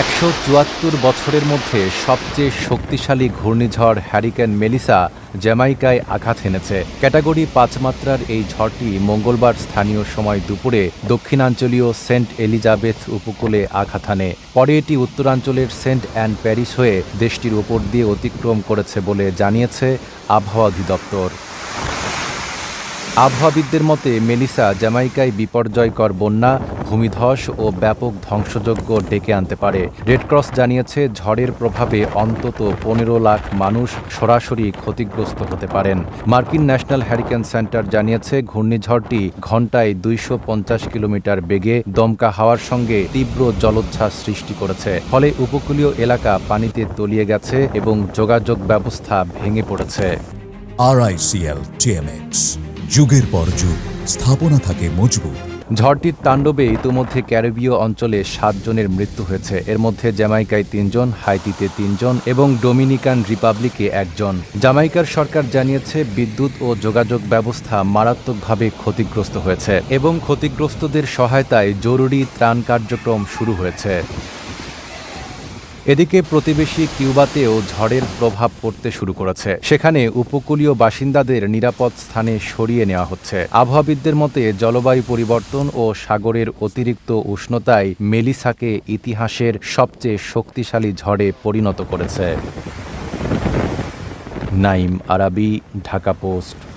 একশো চুয়াত্তর বছরের মধ্যে সবচেয়ে শক্তিশালী ঘূর্ণিঝড় হ্যারিকেন মেলিসা জ্যামাইকায় আঘাত হেনেছে। ক্যাটাগরি পাঁচ মাত্রার এই ঝড়টি মঙ্গলবার স্থানীয় সময় দুপুরে দক্ষিণাঞ্চলীয় সেন্ট এলিজাবেথ উপকূলে আঘাত হানে। পরে এটি উত্তরাঞ্চলের সেন্ট অ্যান্ড প্যারিস হয়ে দেশটির উপর দিয়ে অতিক্রম করেছে বলে জানিয়েছে আবহাওয়া অধিদপ্তর। আবহাওয়াবিদদের মতে, মেলিসা জ্যামাইকায় বিপর্যয়কর বন্যা, ভূমিধস ও ব্যাপক ধ্বংসযজ্ঞ ডেকে আনতে পারে। রেডক্রস জানিয়েছে, ঝড়ের প্রভাবে অন্তত পনেরো লাখ মানুষ সরাসরি ক্ষতিগ্রস্ত হতে পারেন। মার্কিন ন্যাশনাল হ্যারিকেন সেন্টার জানিয়েছে, ঘূর্ণিঝড়টি ঘন্টায় দুইশো পঞ্চাশ কিলোমিটার বেগে দমকা হাওয়ার সঙ্গে তীব্র জলোচ্ছ্বাস সৃষ্টি করেছে। ফলে উপকূলীয় এলাকা পানিতে তলিয়ে গেছে এবং যোগাযোগ ব্যবস্থা ভেঙে পড়েছে। আরআইসিএল টিএমএক্স যুগের পর যুগ, স্থাপনা থাকে মজবুত। ঝড়টির তাণ্ডবে ইতোমধ্যে ক্যারিবীয় অঞ্চলে সাতজনের মৃত্যু হয়েছে। এর মধ্যে জ্যামাইকায় তিনজন হাইতিতে তিনজন এবং ডোমিনিকান রিপাবলিকে একজন। জামাইকার সরকার জানিয়েছে, বিদ্যুৎ ও যোগাযোগ ব্যবস্থা মারাত্মকভাবে ক্ষতিগ্রস্ত হয়েছে এবং ক্ষতিগ্রস্তদের সহায়তায় জরুরি ত্রাণ কার্যক্রম শুরু হয়েছে। এদিকে প্রতিবেশী কিউবাতেও ঝড়ের প্রভাব পড়তে শুরু করেছে। সেখানে উপকূলীয় বাসিন্দাদের নিরাপদ স্থানে সরিয়ে নেওয়া হচ্ছে। আবহাওয়াবিদদের মতে, জলবায়ু পরিবর্তন ও সাগরের অতিরিক্ত উষ্ণতায় মেলিসাকে ইতিহাসের সবচেয়ে শক্তিশালী ঝড়ে পরিণত করেছে। নাইম আরাবি, ঢাকা পোস্ট।